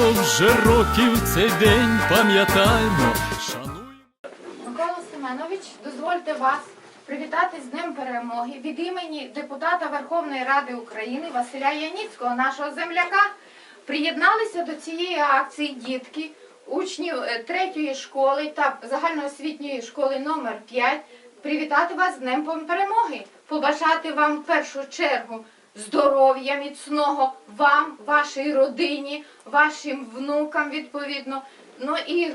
вже років цей день пам'ятаємо. Микола Семенович, дозвольте вас привітати з Днем Перемоги від імені депутата Верховної Ради України Василя Яніцького, нашого земляка. Приєдналися до цієї акції дітки, учнів е, третьої школи та загальноосвітньої школи номер 5 Привітати вас з Днем Перемоги, побажати вам в першу чергу здоров'я міцного, вам, вашій родині, вашим внукам відповідно. Ну і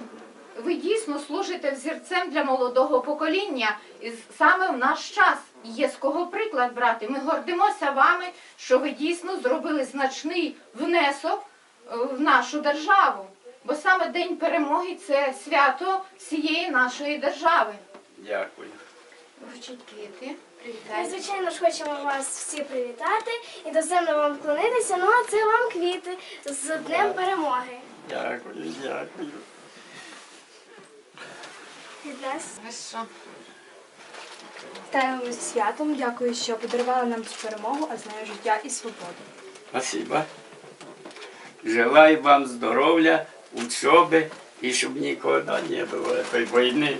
ви дійсно служите взірцем для молодого покоління, і саме в наш час є з кого приклад брати. Ми гордимося вами, що ви дійсно зробили значний внесок е, в нашу державу. Бо саме День перемоги це свято всієї нашої держави. Дякую. Вручіть квіти, Ми, звичайно ж, хочемо вас всі привітати і доземно вам вклонитися. Ну а це вам квіти з Днем Перемоги. Дякую, дякую. Від нас. Ви що? Вітаємо зі святом. Дякую, що подарували нам цю перемогу, а з нею життя і свободу. Спасибо. Желаю вам здоров'я, учоби і щоб ніколи не було цієї війни.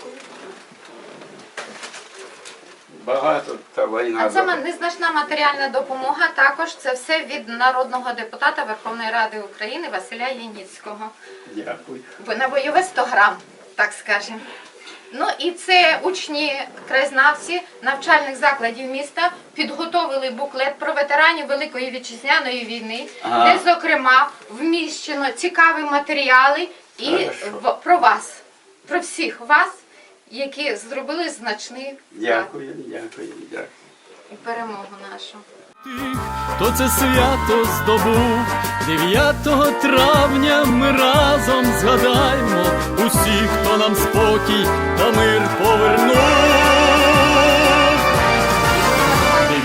Багато та війна. А це незначна матеріальна допомога. Також це все від народного депутата Верховної Ради України Василя Яніцького. Дякую. На бойове 100 грам, так скажемо. Ну і це учні краєзнавці навчальних закладів міста підготовили буклет про ветеранів Великої вітчизняної війни, Ага. де, зокрема, вміщено цікаві матеріали і Хорошо. в- про вас, про всіх вас, які зробили значний вклад Дякую, дякую, дякую. і перемогу нашу. тих, хто це свято здобув. 9 травня ми разом згадаймо усіх, хто нам спокій та мир повернув.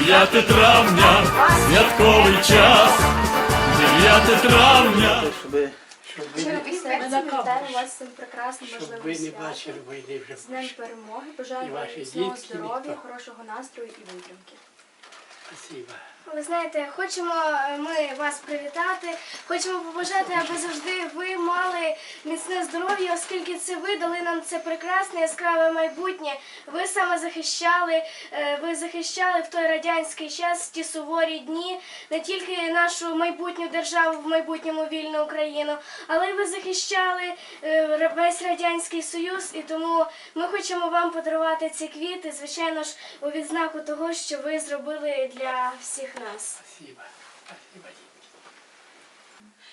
9 травня, святковий час, 9 травня. Щоб, щоб ви, не- Ми серцем вітаємо вас з цим прекрасним щоб ви не святом. бачили війни вже. З Днем Перемоги. І Бажаю вам ваші міцного дітки, здоров'я, ніхто. хорошого настрою і витримки. Спасибо. Ви знаєте, хочемо е, ми вас привітати. Хочемо побажати, аби завжди ви мали міцне здоров'я, оскільки це ви дали нам це прекрасне яскраве майбутнє. Ви саме захищали, е, ви захищали в той радянський час, ті суворі дні, не тільки нашу майбутню державу, в майбутньому вільну Україну, але й ви захищали е, весь радянський союз. І тому ми хочемо вам подарувати ці квіти, звичайно ж, у відзнаку того, що ви зробили для всіх нас. Спасибо. Спасибо.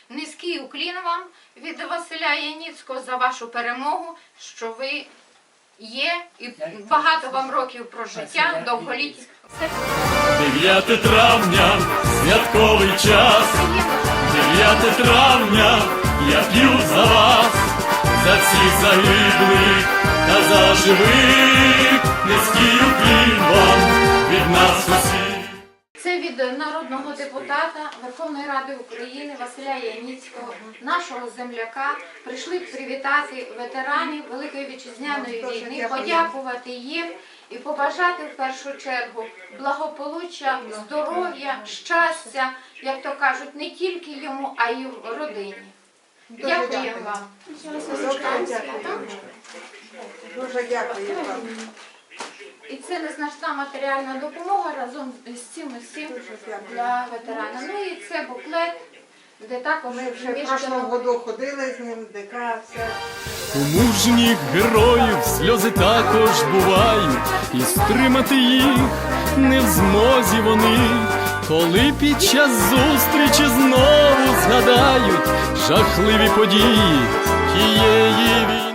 Низький уклін вам від Василя Яніцького за вашу перемогу, що ви є, і багато вам років прожиття, довголіття. Все 9 травня, святковий час, 9 травня, я п'ю за вас, за всіх загиблих та за живих, низький уклін вам від нас усіх. Це від народного депутата Верховної Ради України Василя Яніцького, нашого земляка. Прийшли привітати ветеранів Великої вітчизняної війни, подякувати їм і побажати в першу чергу благополуччя, здоров'я, щастя, як то кажуть, не тільки йому, а й родині. Дякуємо вам. Дуже дякую вам. І це незначна матеріальна допомога разом з цим і всім для ветерана. Ну і це буклет, де також Ми вже в прошлому году ходили з ним, ДК, все. У мужніх героїв сльози також бувають, і стримати їх не в змозі вони, коли під час зустрічі знову згадають жахливі події тієї війни.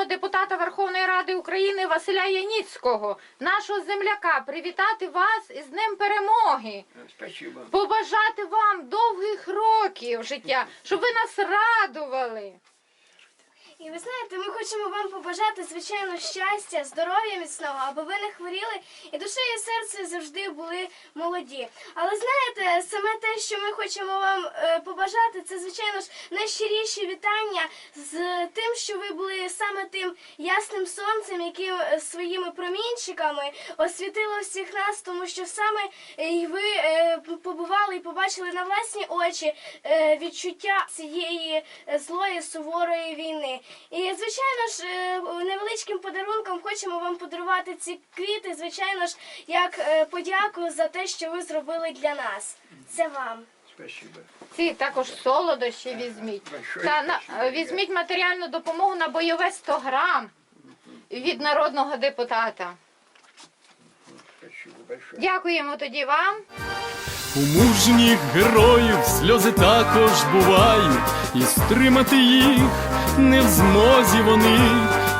Народного депутата Верховної Ради України Василя Яніцького, нашого земляка, привітати вас із Днем Перемоги. Спасибо. Побажати вам довгих років життя, щоб ви нас радували. І ви знаєте, ми хочемо вам побажати, звичайно, щастя, здоров'я міцного, аби ви не хворіли і душею і серцем завжди були молоді. Але знаєте, саме те, що ми хочемо вам е, побажати, це звичайно ж найщиріші вітання з тим, що ви були саме тим ясним сонцем, яким е, своїми промінчиками освітило всіх нас, тому що саме е, і ви побували і побачили на власні очі відчуття цієї злої суворої війни. І звичайно ж, е, невеличким подарунком хочемо вам подарувати ці квіти, звичайно ж, як е, подяку за те, що ви зробили для нас. Це вам. Спасибо. Ці також солодощі візьміть. Та на, візьміть матеріальну допомогу на бойове 100 грам від народного депутата. Дякуємо тоді вам. У мужніх героїв сльози також бувають, і стримати їх не в змозі вони,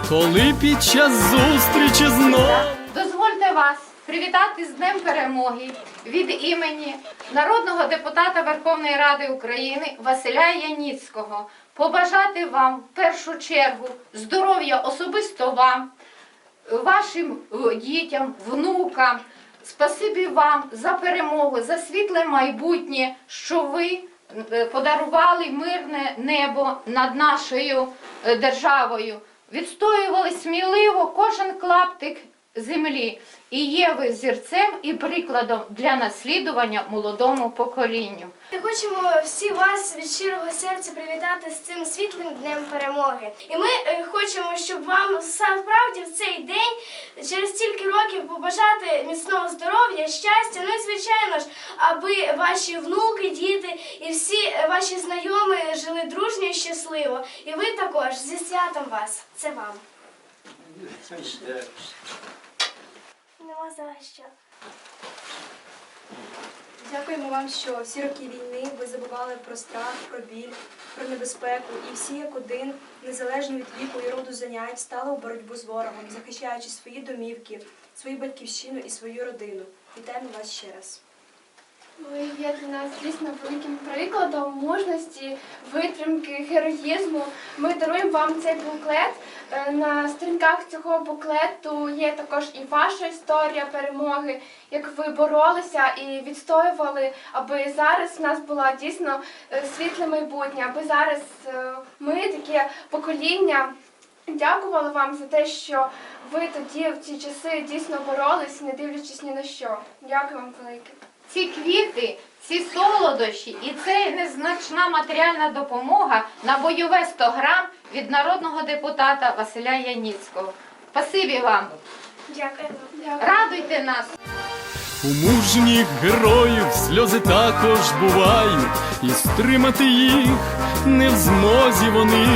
коли під час зустрічі знов. Дозвольте вас привітати з Днем Перемоги від імені народного депутата Верховної Ради України Василя Яніцького. Побажати вам в першу чергу здоров'я особисто вам, вашим е, дітям, внукам. Спасибі вам за перемогу, за світле майбутнє, що ви е, подарували мирне небо над нашою е, державою. Відстоювали сміливо кожен клаптик землі. І є ви зірцем і прикладом для наслідування молодому поколінню. Ми хочемо всі вас від щирого серця привітати з цим світлим днем перемоги. І ми е, хочемо, щоб вам справді в цей день через стільки років побажати міцного здоров'я, щастя. Ну і звичайно ж, аби ваші внуки, діти і всі е, ваші знайомі жили дружньо і щасливо. І ви також зі святом вас. Це вам. Нема за що. Дякуємо вам, що всі роки війни ви забували про страх, про біль, про небезпеку і всі як один, незалежно від віку і роду занять, стали у боротьбу з ворогом, захищаючи свої домівки, свою батьківщину і свою родину. Вітаємо вас ще раз. Ви є для нас дійсно великим прикладом мужності, витримки, героїзму. Ми даруємо вам цей буклет. Е, На сторінках цього буклету є також і ваша історія перемоги, як ви боролися і відстоювали, аби зараз в нас було дійсно е, світле майбутнє, аби зараз е, ми, таке покоління, дякували вам за те, що ви тоді в ці часи дійсно боролись, не дивлячись ні на що. Дякую вам велике. Ці квіти, ці солодощі і це незначна матеріальна допомога на бойове 100 грам від народного депутата Василя Яніцького. Спасибі вам. Дякуємо. Радуйте нас. У мужніх героїв сльози також бувають, і стримати їх не в змозі вони,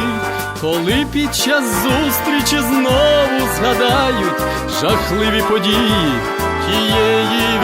коли під час зустрічі знову згадають жахливі події тієї